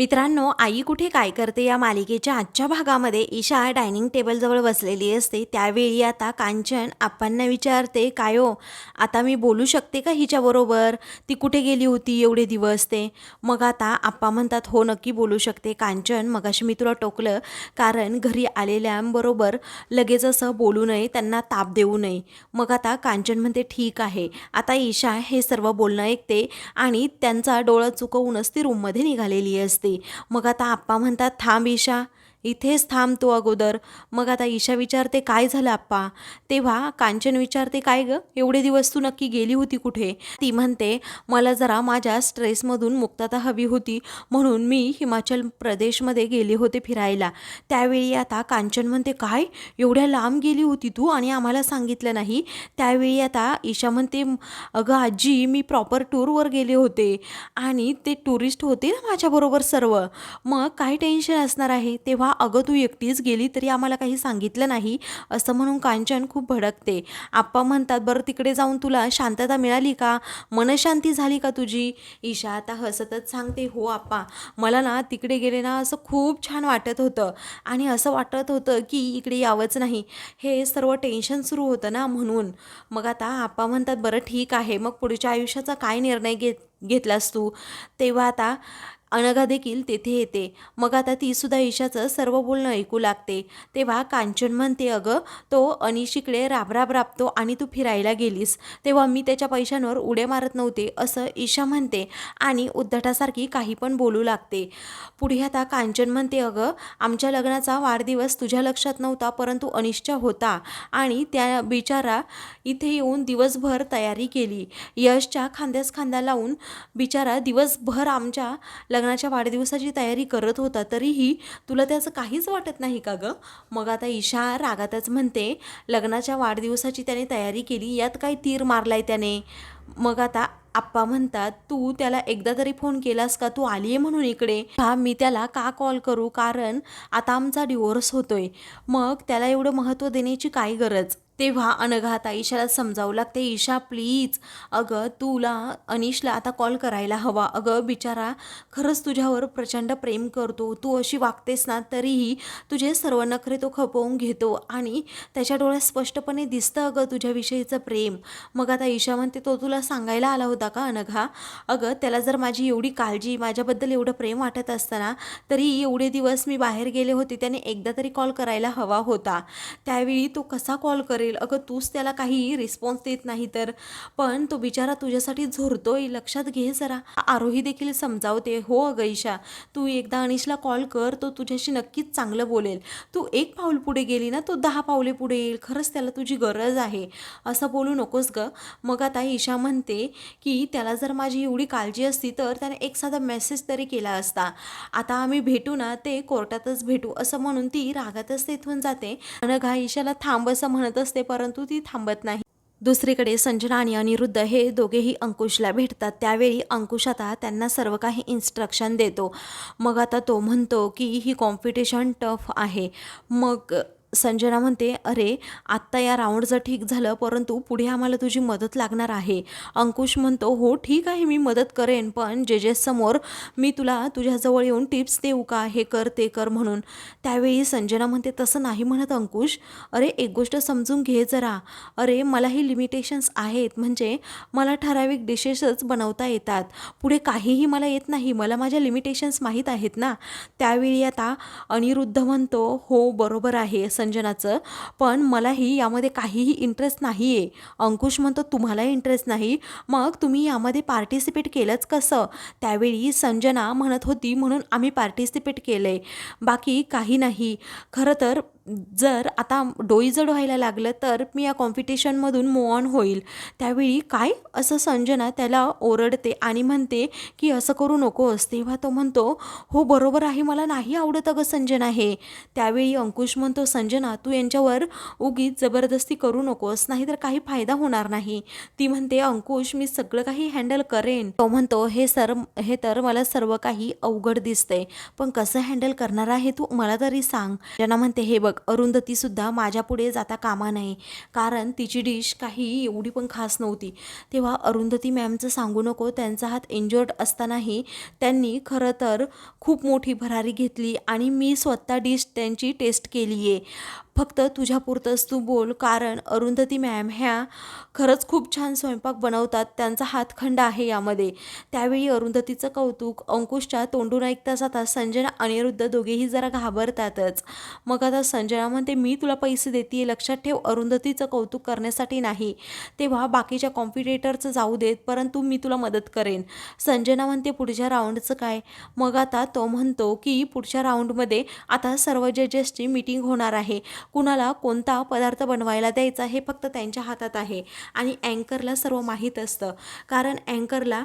मित्रांनो आई कुठे काय करते या मालिकेच्या आजच्या भागामध्ये? ईशा डायनिंग टेबलजवळ बसलेली असते. त्यावेळी आता कांचन आप्पांना विचारते काय हो? आता मी बोलू शकते का हिच्याबरोबर? ती कुठे गेली होती एवढे दिवस ते? मग आता आप्पा म्हणतात हो नक्की बोलू शकते कांचन. मगाशी मी तुला टोकलं कारण घरी आलेल्यांबरोबर लगेच असं बोलू नये त्यांना ताप देऊ नये. मग आता कांचन म्हणते ठीक आहे. आता ईशा हे सर्व बोलणं ऐकते आणि त्यांचा डोळा चुकवूनच ती रूममध्ये निघालेली असते. मग आता आप्पा म्हणतात थांब ईशा इथेच थांब तू अगोदर. मग आता ईशा विचारते काय झालं आप्पा? तेव्हा कांचन विचारते काय ग? एवढे दिवस तू नक्की गेली होती कुठे? ती म्हणते मला जरा माझ्या स्ट्रेसमधून मुक्तता हवी होती म्हणून मी हिमाचल प्रदेशमध्ये गेले होते फिरायला. त्यावेळी आता कांचन म्हणते काय? एवढ्या लांब गेली होती तू आणि आम्हाला सांगितलं नाही? त्यावेळी आता ईशा म्हणते अगं आजी मी प्रॉपर टूरवर गेले होते आणि ते टुरिस्ट होते ना माझ्याबरोबर सर्व. मग काय टेन्शन असणार आहे? तेव्हा अगं तू एकटीच गेली तरी आम्हाला काही सांगितलं नाही. असं म्हणून कांचन खूप भडकते. आप्पा म्हणतात बरं तिकडे जाऊन तुला शांतता मिळाली का? मनशांती झाली का तुझी? ईशा आता हसतच सांगते हो आप्पा. मला ना तिकडे गेले ना असं खूप छान वाटत होतं. आणि असं वाटत होतं की इकडे यावंच नाही. हे सर्व टेन्शन सुरू होतं ना म्हणून. मग आता आप्पा म्हणतात बरं ठीक आहे. मग पुढच्या आयुष्याचा काय निर्णय घेत घेतलास तू? तेव्हा आता अनघा देखील तेथे येते. मग आता ती सुद्धा ईशाचं सर्व बोलणं ऐकू लागते. तेव्हा कांचन म्हणते अगं तो अनिशिकडे राबराब राबतो आणि तू फिरायला गेलीस. तेव्हा मी त्याच्या पैशांवर उड्या मारत नव्हते असं ईशा म्हणते आणि उद्धटासारखी काही पण बोलू लागते. पुढे आता कांचन म्हणते अगं आमच्या लग्नाचा वाढदिवस तुझ्या लक्षात नव्हता परंतु अनिश्चा होता आणि त्या बिचारा इथे येऊन दिवसभर तयारी केली. यशच्या खांद्यास खांदा लावून बिचारा दिवसभर आमच्या लग्नाच्या वाढदिवसाची तयारी करत होता तरीही तुला त्याचं काहीच वाटत नाही का गं? मग आता ईशा रागातच म्हणते लग्नाच्या वाढदिवसाची त्याने तयारी केली यात काय तीर मारलाय त्याने? मग आता आप्पा म्हणतात तू त्याला एकदा तरी फोन केलास का? तू आली आहे म्हणून इकडे. हा मी त्याला का कॉल करू? कारण आता आमचा डिवोर्स होतोय. मग त्याला एवढं महत्त्व देण्याची काय गरज? तेव्हा अनघाता ईशाला समजावं लागते ईशा प्लीज. अगं तुला अनिशला आता कॉल करायला हवा. अगं बिचारा खरंच तुझ्यावर प्रचंड प्रेम करतो. तू अशी वागतेस ना तरीही तुझे सर्व नखरे तो खपवून घेतो आणि त्याच्या डोळ्यात स्पष्टपणे दिसतं अगं तुझ्याविषयीचं प्रेम. मग आता ईशा म्हणते तो तुला सांगायला आला होता का अनघा? अगं त्याला जर माझी एवढी काळजी माझ्याबद्दल एवढं प्रेम वाटत असताना तरी एवढे दिवस मी बाहेर गेले होते त्याने एकदा तरी कॉल करायला हवा होता. त्यावेळी तो कसा कॉल करेल? अगं तूच त्याला काही रिस्पॉन्स देत नाही तर. पण तो बिचारा तुझ्यासाठी झुरतोय. लक्षात घे जरा. आरोही देखील समजावते. हो अगं ईशा तू एकदा अनिशला कॉल कर. तो तुझ्याशी नक्कीच चांगलं बोलेल. तू एक पाऊल पुढे गेली ना तो दहा पावले पुढे येईल. खरंच त्याला तुझी गरज आहे. असं बोलू नकोस ग. मग आता ईशा म्हणते की त्याला जर माझी एवढी काळजी असती तर त्याने एक साधा मेसेज तरी केला असता. आता आम्ही भेटू ना ते कोर्टातच भेटू असं म्हणून ती रागातच तिथून जाते. अनघा ईशाला थांब असं म्हणत असते. परंतु ती थांबत नाही. दुसरीकडे संजना आणि अनिरुद्ध हे दोघेही अंकुशला भेटतात. त्यावेळी अंकुश आता त्यांना सर्व काही इन्स्ट्रक्शन देतो. मग आता तो म्हणतो की ही कॉम्पिटिशन टफ आहे. मग संजना म्हणते अरे आत्ता या राऊंडचं ठीक झालं परंतु पुढे आम्हाला तुझी मदत लागणार आहे. अंकुश म्हणतो हो ठीक आहे मी मदत करेन पण जे समोर मी तुला तुझ्याजवळ येऊन टिप्स देऊ का? हे कर ते कर म्हणून. त्यावेळी संजना म्हणते तसं नाही म्हणत अंकुश. अरे एक गोष्ट समजून घे जरा. अरे मलाही लिमिटेशन्स आहेत. म्हणजे मला ठराविक डिशेसच बनवता येतात. पुढे काहीही मला येत नाही. मला माझ्या लिमिटेशन्स माहीत आहेत ना? त्यावेळी आता अनिरुद्ध म्हणतो हो बरोबर आहे. संजनाचं. पण मलाही यामध्ये काहीही इंटरेस्ट नाही आहे अंकुश म्हणतो तुम्हालाही इंटरेस्ट नाही. मग तुम्ही यामध्ये पार्टिसिपेट केलंच कसं? त्यावेळी संजना म्हणत होती म्हणून आम्ही पार्टिसिपेट केलं आहे बाकी काही नाही. खरं तर जर आता डोईजड व्हायला लागलं तर मी या कॉम्पिटिशनमधून मूव ऑन होईल. त्यावेळी काय असं संजना त्याला ओरडते आणि म्हणते की असं करू नकोस. तेव्हा तो म्हणतो हो बरोबर आहे मला नाही आवडत अगं संजना हे. त्यावेळी अंकुश म्हणतो संजना तू यांच्यावर उगीच जबरदस्ती करू नकोस नाहीतर काही फायदा होणार नाही. ती म्हणते अंकुश मी सगळं काही हँडल करेन. तो म्हणतो हे सर हे तर मला सर्व काही अवघड दिसतंय पण कसं हँडल करणार आहे तू मला तरी सांग. ज्यांना म्हणते हे बघ बघ अरुंधतीसुद्धा माझ्यापुढे जाता कामा नाही कारण तिची डिश काही एवढी पण खास नव्हती. तेव्हा अरुंधती मॅमचं सांगू नको त्यांचा हात इंजर्ड असतानाही त्यांनी खरं तर खूप मोठी भरारी घेतली आणि मी स्वतः डिश त्यांची टेस्ट केली आहे फक्त तुझ्यापुरतंच तू बोल कारण अरुंधती मॅम ह्या खरंच खूप छान स्वयंपाक बनवतात. त्यांचा हातखंड आहे यामध्ये. त्यावेळी अरुंधतीचं कौतुक अंकुशच्या तोंडून ऐकता जाता संजना अनिरुद्ध दोघेही जरा घाबरतातच. मग आता संजना म्हणते मी तुला पैसे देते लक्षात ठेव अरुंधतीचं कौतुक करण्यासाठी नाही. तेव्हा बाकीच्या कॉम्पिटेटरचं जाऊ देत परंतु मी तुला मदत करेन. संजना म्हणते पुढच्या राऊंडचं काय? मग आता तो म्हणतो की पुढच्या राऊंडमध्ये आता सर्व जजेसची मीटिंग होणार आहे. कुणाला कोणता पदार्थ बनवायला द्यायचा हे फक्त त्यांच्या हातात आहे. आणि अँकरला सर्व माहीत असतं. कारण अँकरला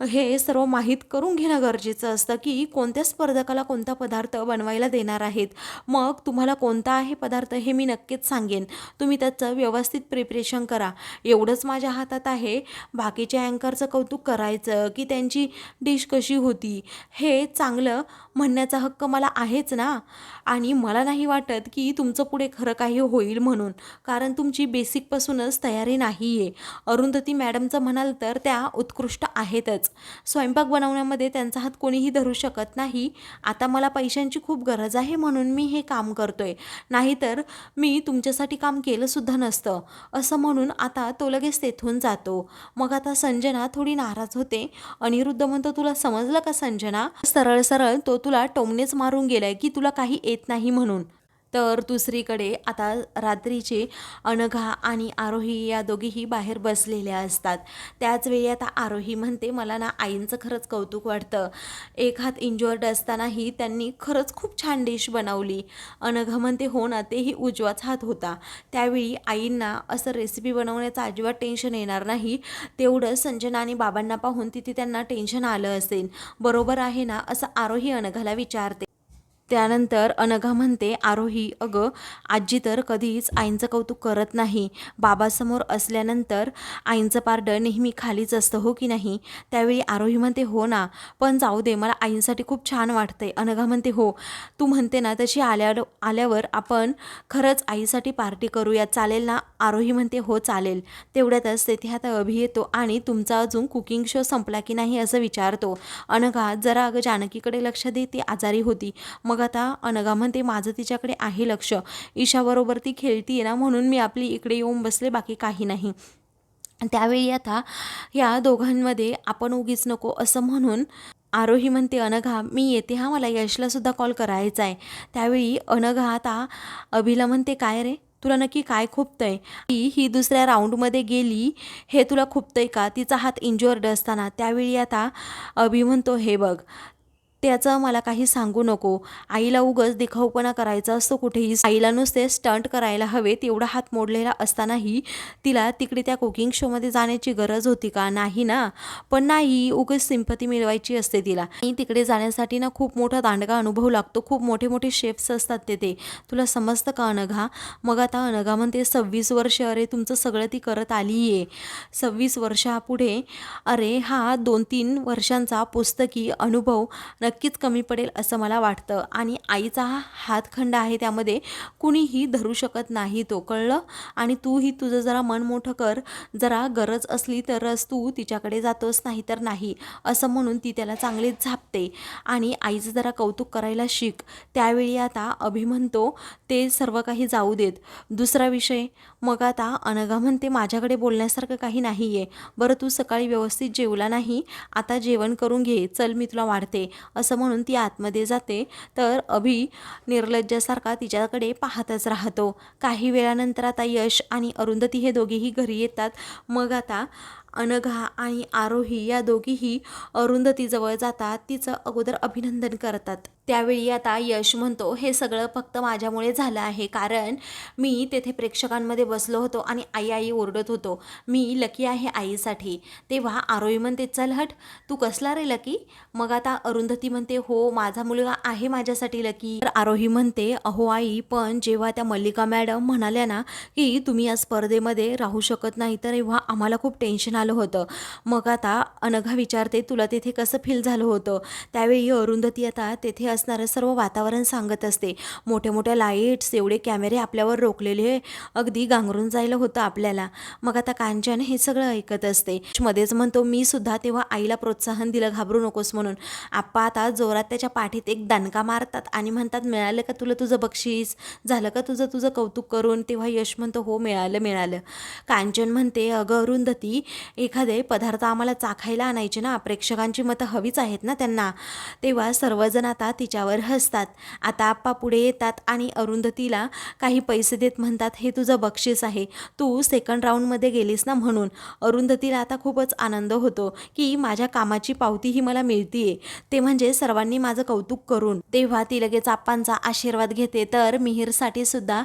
हे सर्व माहीत करून घेणं गरजेचं असतं की कोणत्या स्पर्धकाला कोणता पदार्थ बनवायला देणार आहेत. मग तुम्हाला कोणता आहे पदार्थ हे मी नक्कीच सांगेन. तुम्ही त्याचं व्यवस्थित प्रिपरेशन करा. एवढंच माझ्या हातात आहे. बाकीच्या अँकरचं कौतुक करायचं की त्यांची डिश कशी होती. हे चांगलं म्हणण्याचा हक्क मला आहेच ना. आणि मला नाही वाटत की तुमचं पुढे खरं काही होईल म्हणून. कारण तुमची बेसिकपासूनच तयारी नाही आहे अरुंधती मॅडमचं म्हणाल तर त्या उत्कृष्ट आहेतच. स्वयंपाक बनवण्यामध्ये त्यांचा हात कोणीही धरू शकत नाही. आता मला पैशांची खूप गरज आहे म्हणून मी हे काम करतोय. नाहीतर मी तुमच्यासाठी काम केलं सुद्धा नसतं. असं म्हणून आता तो लगेच तेथून जातो. मग आता संजना थोडी नाराज होते. अनिरुद्ध म्हणतो तुला समजलं का संजना? सरळ सरळ तो तुला टोमनेच मारून गेलाय की तुला काही येत नाही म्हणून. तर दुसरीकडे आता रात्रीचे अनघा आणि आरोही या दोघीही बाहेर बसलेल्या असतात. त्याच वेळी आता आरोही म्हणते मला ना आईंचं खरंच कौतुक वाटतं. एक हात इंजोर्ड असतानाही त्यांनी खरंच खूप छान डिश बनवली. अनघा म्हणते हो ना तेही उजवाच हात होता. त्यावेळी आईंना असं रेसिपी बनवण्याचं अजिबात टेन्शन येणार नाही. तेवढं संजना आणि बाबांना पाहून तिथे त्यांना टेन्शन आलं असेल. बरोबर आहे ना? असं आरोही अनघाला विचारते. त्यानंतर अनघा म्हणते आरोही अगं आजी तर कधीच आईंचं कौतुक करत नाही. बाबासमोर असल्यानंतर आईंचं पारडं नेहमी खालीच असतं हो की नाही त्यावेळी आरोही म्हणते हो ना पण जाऊ दे मला आईंसाठी खूप छान वाटतंय अनघा म्हणते हो. तू म्हणते ना तशी आल्या आल्यावर आपण खरंच आईसाठी पार्टी करूया. चालेल ना आरोही म्हणते हो चालेल तेवढ्यातच तेथे आता अभि येतो आणि तुमचा अजून कुकिंग शो संपला की नाही असं विचारतो. अनघा जरा अगं जानकीकडे लक्ष दे ती आजारी होती. मग आता अनघा म्हणते माझं तिच्याकडे आहे लक्ष. ईशाबरोबर ती खेळती ना म्हणून मी आपली इकडे येऊन बसले बाकी काही नाही. त्यावेळी आता या दोघांमध्ये आपण उगीच नको असं म्हणून आरोही म्हणते अनघा मी येते हा मला यशलासुद्धा कॉल करायचा आहे त्यावेळी अनघा आता अभिला म्हणते काय रे? तुला नक्की काय खुपतंय? ती ही दुसऱ्या राऊंडमध्ये गेली हे तुला खुपतंय का? तिचा हात इंज्युअर्ड असताना. त्यावेळी आता अभि म्हणतो हे बघ त्याचं मला काही सांगू नको. आईला उगच दिखाऊपणा करायचा असतो कुठेही. आईला नुसते स्टंट करायला हवे तेवढा हात मोडलेला असतानाही तिला तिकडे त्या कुकिंग शोमध्ये जाण्याची गरज होती का? नाही ना. पण नाही उगच सिंपती मिळवायची असते तिला. आणि तिकडे जाण्यासाठी ना खूप मोठा दांडगा अनुभव लागतो. खूप मोठे मोठे शेफ्स असतात तिथे तुला समजतं का अनघा? मग आता अनघा म्हणते सव्वीस वर्ष अरे तुमचं सगळं ती करत आली आहे सव्वीस वर्षापुढे अरे हा दोन तीन वर्षांचा पुस्तकी अनुभव नक्की नक्कीच कमी पडेल असं मला वाटतं. आणि आईचा हा हातखंड आहे त्यामध्ये कुणीही धरू शकत नाही तो. कळलं? आणि तूही तुझं जरा मन मोठं कर. जरा गरज असली तरच तू तिच्याकडे जातोस नाही तर नाही असं म्हणून ती त्याला चांगलीच झापते. आणि आईचं जरा कौतुक करायला शिक. त्यावेळी आता अभि म्हणतो ते सर्व काही जाऊ देत. दुसरा विषय मग आता अनघा म्हणते माझ्याकडे बोलण्यासारखं काही नाही आहे बरं तू सकाळी व्यवस्थित जेवला नाही. आता जेवण करून घे. चल मी तुला वाढते. असं म्हणून ती आतमध्ये जाते. तर अभि निर्लज्जासारखा तिच्याकडे पाहतच राहतो. काही वेळानंतर आता यश आणि अरुंधती हे दोघेही घरी येतात. मग आता अनघा आणि आरोही या दोघीही अरुंधतीजवळ जातात. तिचं अगोदर अभिनंदन करतात. त्यावेळी आता यश म्हणतो हे सगळं फक्त माझ्यामुळे झालं आहे. कारण मी तेथे प्रेक्षकांमध्ये बसलो होतो आणि आई आई ओरडत होतो मी लकी आहे आईसाठी. तेव्हा आरोही म्हणते चल हट तू कसला रे लकी? मग आता अरुंधती म्हणते हो माझा मुलगा आहे माझ्यासाठी लकी. तर आरोही म्हणते अहो आई पण जेव्हा त्या मल्लिका मॅडम म्हणाल्या ना की तुम्ही या स्पर्धेमध्ये राहू शकत नाही तर तेव्हा आम्हाला खूप टेन्शन आलं होतं. मग आता अनघा विचारते तुला तेथे कसं फील झालं होतं? त्यावेळी अरुंधती आता तेथे असणारं सर्व वातावरण सांगत असते. मोठ्या मोठ्या लाईट्स एवढे कॅमेरे आपल्यावर रोखलेले अगदी गांगरून जायला होतं आपल्याला. मग आता कांचन हे सगळं ऐकत असते. मध्येच म्हणतो मी सुद्धा तेव्हा आईला प्रोत्साहन दिलं घाबरू नकोस म्हणून. आप्पा आता जोरात त्याच्या पाठीत एक दणका मारतात आणि म्हणतात मिळालं का तुला तुझं बक्षीस? झालं का तुझं तुझं कौतुक करून? तेव्हा यश म्हणतो हो मिळालं मिळालं. कांचन म्हणते अगं अरुंधती एखादे पदार्थ आम्हाला चाखायला आणायचे ना? प्रेक्षकांची मतं हवीच आहेत ना त्यांना. तेव्हा सर्वजण आता ती तिच्यावर हसतात. आता आप्पा पुढे येतात आणि अरुंधतीला काही पैसे देत म्हणतात हे तुझं बक्षीस आहे. तू सेकंड राऊंडमध्ये गेलीस ना म्हणून. अरुंधतीला आता खूपच आनंद होतो की माझ्या कामाची पावती ही मला मिळतीये. ते म्हणजे सर्वांनी माझं कौतुक करून. तेव्हा ती लगेच आप्पांचा आशीर्वाद घेते. तर मिहीरसाठी सुद्धा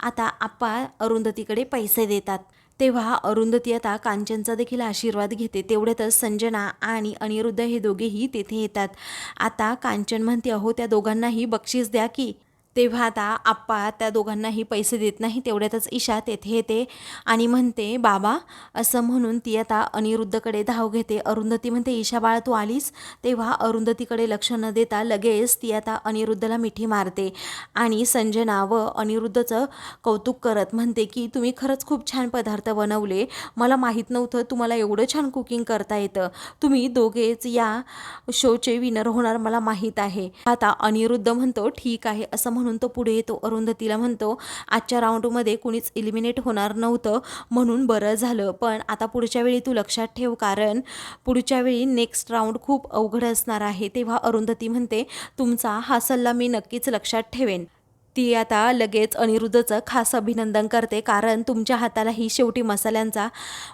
आता आप्पा अरुंधतीकडे पैसे देतात. तेव्हा अरुंधती आता कांचनचा देखील आशीर्वाद घेते. तेवढ्यातच संजना आणि अनिरुद्ध हे दोघेही तेथे येतात. आता कांचन म्हणते अहो त्या दोघांनाही बक्षीस द्या की तेव्हा आता आप्पा त्या दोघांनाही पैसे देत नाही तेवढ्यातच ईशा तेथे येते आणि म्हणते बाबा असं म्हणून ती आता अनिरुद्धकडे धाव घेते. अरुंधती म्हणते ईशा बाळा तू आलीस? तेव्हा अरुंधतीकडे लक्ष न देता लगेच ती आता अनिरुद्धला मिठी मारते आणि संजना व अनिरुद्धचं कौतुक करत म्हणते की तुम्ही खरंच खूप छान पदार्थ बनवले. मला माहीत नव्हतं तुम्हाला एवढं छान कुकिंग करता येतं. तुम्ही दोघेच या शोचे विनर होणार मला माहीत आहे. आता अनिरुद्ध म्हणतो ठीक आहे असं म्हणून म्हणून तो पुढे येतो अरुंधतीला म्हणतो आजच्या राऊंडमध्ये कुणीच इलिमिनेट होणार नव्हतं म्हणून बरं झालं. पण आता पुढच्या वेळी तू लक्षात ठेव कारण पुढच्या वेळी नेक्स्ट राऊंड खूप अवघड असणार आहे. तेव्हा अरुंधती म्हणते तुमचा हा सल्ला मी नक्कीच लक्षात ठेवेन. ती आता लगेच अनिरुद्धचं खास अभिनंदन करते कारण तुमच्या हातालाही शेवटी मसाल्यांचा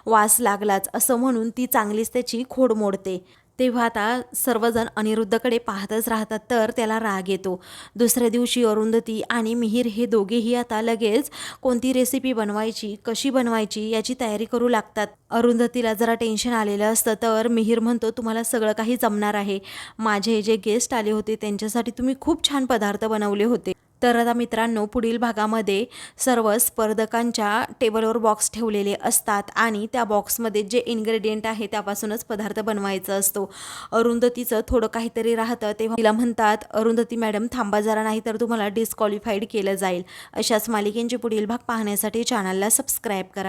वास लागलाच असं म्हणून ती चांगलीच त्याची खोड मोडते. तेव्हा आता सर्वजण अनिरुद्धकडे पाहतच राहतात तर त्याला राग येतो. दुसऱ्या दिवशी अरुंधती आणि मिहीर हे दोघेही आता लगेच कोणती रेसिपी बनवायची कशी बनवायची याची तयारी करू लागतात. अरुंधतीला जरा टेन्शन आलेलं असतं तर मिहीर म्हणतो तुम्हाला सगळं काही जमणार आहे. माझे जे गेस्ट आले होते त्यांच्यासाठी तुम्ही खूप छान पदार्थ बनवले होते. तर आता मित्रांनो पुढील भागामध्ये सर्व स्पर्धकांच्या टेबलवर बॉक्स ठेवलेले असतात आणि त्या बॉक्समध्ये जे इन्ग्रेडियंट आहे त्यापासूनच पदार्थ बनवायचा असतो. अरुंधतीचं थोडं काहीतरी राहतं तेव्हा तिला म्हणतात अरुंधती मॅडम थांबा जरा नाही तर तुम्हाला डिस्क्वालिफाईड केलं जाईल. अशाच मालिकेंचे पुढील भाग पाहण्यासाठी चॅनलला सबस्क्राईब करा.